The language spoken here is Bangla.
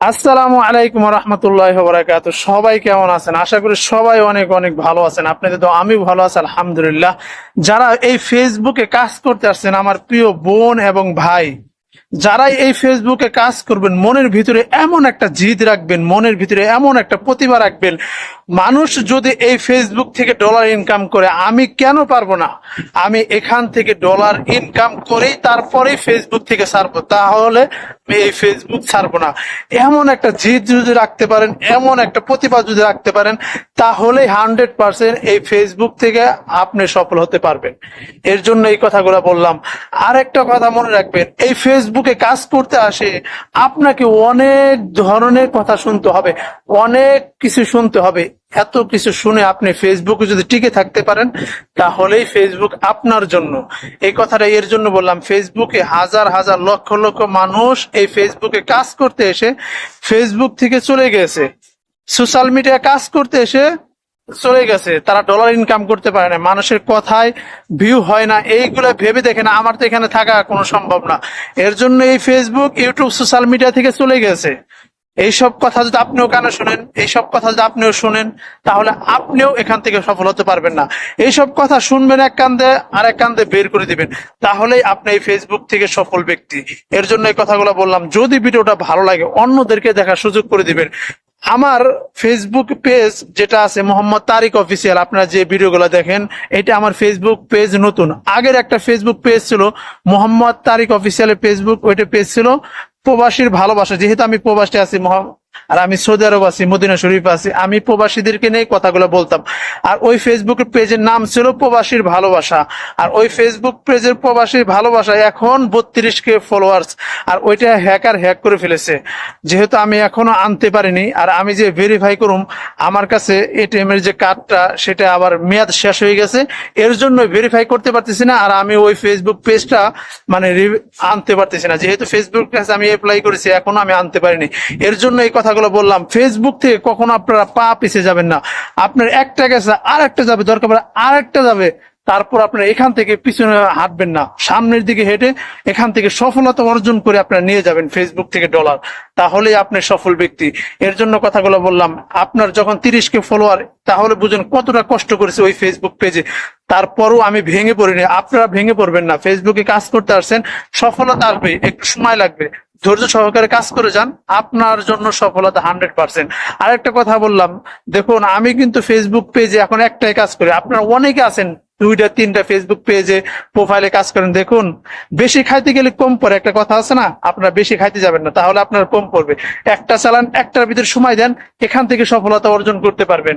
আসসালামু আলাইকুম রহমতুল্লাহ বরাকাত সবাই কেমন আছেন? আশা করি সবাই অনেক অনেক ভালো আছেন। আপনাদের তো আমি ভালো আছি, আলহামদুলিল্লাহ। যারা এই ফেসবুকে কাজ করতে আসছেন, আমার প্রিয় বোন এবং ভাই, যারাই এই ফেসবুকে কাজ করবেন, মনের ভিতরে এমন একটা জিদ রাখবেন, মনের ভিতরে এমন একটা প্রতিভা রাখবেন মানুষ যদি এই ফেসবুক থেকে ডলার ইনকাম করে, আমি কেন পারব না? আমি এখান থেকে ডলার ইনকাম করেই তারপরেই ফেসবুক থেকে ছাড়বো। তাহলে এই ফেসবুক ছাড়বো না। এমন একটা জিদ যদি রাখতে পারেন, এমন একটা প্রতিভা যদি রাখতে পারেন, তাহলে হান্ড্রেড পার্সেন্ট এই ফেসবুক থেকে আপনি সফল হতে পারবেন। এর জন্য এই কথাগুলো বললাম। আর একটা কথা মনে রাখবেন, এই ফেসবুকে কাজ করতে আসে, আপনাকে অনেক ধরনের কথা শুনতে হবে, অনেক কিছু শুনতে হবে। এত কিছু শুনে আপনি ফেসবুকে যদি টিকে থাকতে পারেন, তাহলেই ফেসবুক আপনার জন্য। এই কথাটা এর জন্য বললাম ফেসবুকে হাজার হাজার লক্ষ লক্ষ মানুষ এই ফেসবুকে কাজ করতে এসে ফেসবুক থেকে চলে গেছে। সোশ্যাল মিডিয়া কাজ করতে এসে চলে গেছে। তারা ডলার ইনকাম করতে পারে না। মানুষের কথায় ভিউ হয় না। এইগুলো ভেবে দেখে না আমার তো এখানে থাকা কোনো সম্ভব না। এর জন্য এই ফেসবুক ইউটিউব সোশ্যাল মিডিয়া থেকে চলে গেছে। এইসব কথা যদি আপনিও কানে শোনেন, এইসব কথা যদি আপনিও শোনেন, তাহলে আপনিও এখান থেকে সফল হতে পারবেন না। এইসব কথা শুনবেন এক কান্দে আর এক কান্দে বের করে দিবেন। তাহলেই আপনি এই ফেসবুক থেকে সফল ব্যক্তি। এর জন্য এই কথাগুলো বললাম, যদি ভিডিওটা ভালো লাগে, অন্যদেরকে দেখার সুযোগ করে দিবেন। আমার ফেসবুক পেজ যেটা আছে মোহাম্মদ তারিক অফিসিয়াল আপনারা যে ভিডিওগুলো দেখেন, এটা আমার ফেসবুক পেজ নতুন। আগের একটা ফেসবুক পেজ ছিল মোহাম্মদ তারিক অফিসিয়ালের ফেসবুক ওইটা পেজ ছিল প্রবাসীর ভালোবাসা যেহেতু আমি প্রবাসে আছি মহা- আর আমি সৌদি আরব আছি, মদিনা শরীফ আছি, আমি প্রবাসীদেরকে নিয়ে কথাগুলো বলতাম। আর ওই ফেসবুক পেজের নাম ছিল প্রবাসীর ভালোবাসা। আর ওই ফেসবুক পেজের প্রবাসীর ভালোবাসা এখন বত্রিশ কে ফলোয়ার্স আর ওইটা হ্যাকার হ্যাক করে ফেলেছে। যেহেতু আমি এখনও আনতে পারিনি, আর আমি যে ভেরিফাই করুম, আমার কাছে এটিএম এর যে কার্ডটা সেটা আবার মেয়াদ শেষ হয়ে গেছে। এর জন্য ভেরিফাই করতে পারতেছি না, আর আমি ওই ফেসবুক পেজটা মানে আনতে পারতেছি না। যেহেতু ফেসবুক কাছে আমি অ্যাপ্লাই করেছি, এখনও আমি আনতে পারিনি। এর জন্য এই কথাগুলো বললাম ফেসবুক থেকে কখনো আপনারা পা পিছিয়ে যাবেন না। আপনার একটা গেছে আর একটা যাবে, দরকার পড়ে আর একটা যাবে। তারপর আপনারা এখান থেকে পিছনে হাঁটবেন না। সামনের দিকে হেঁটে এখান থেকে সফলতা অর্জন করে আপনারা নিয়ে যাবেন ফেসবুক থেকে ডলার তাহলেই আপনি সফল ব্যক্তি। এর জন্য কথাগুলো বললাম, আপনার যখন তিরিশ কে ফলোয়ার তাহলে বুঝুন কতটা কষ্ট করেছে ওই ফেসবুক পেজে তারপরও আমি ভেঙে পড়িনি। আপনারা ভেঙে পড়বেন না। ফেসবুকে কাজ করতে আসছেন, সফলতা আসবে, একটু সময় লাগবে। ধৈর্য সহকারে কাজ করে যান, আপনার জন্য সফলতা হান্ড্রেড পার্সেন্ট আরেকটা কথা বললাম, দেখুন, আমি কিন্তু ফেসবুক পেজে এখন একটাই কাজ করি। আপনারা অনেকে আছেন, দুইটা, তিনটা ফেসবুক পেজে প্রোফাইলে কাজ করেন। দেখুন, বেশি খাইতে গেলে কম পড়ে, একটা কথা আছে না? আপনারা বেশি খাইতে যাবেন না, তাহলে আপনার কম পড়বে। একটা চালান, একটার ভিতরে সময় দেন, এখান থেকে সফলতা অর্জন করতে পারবেন।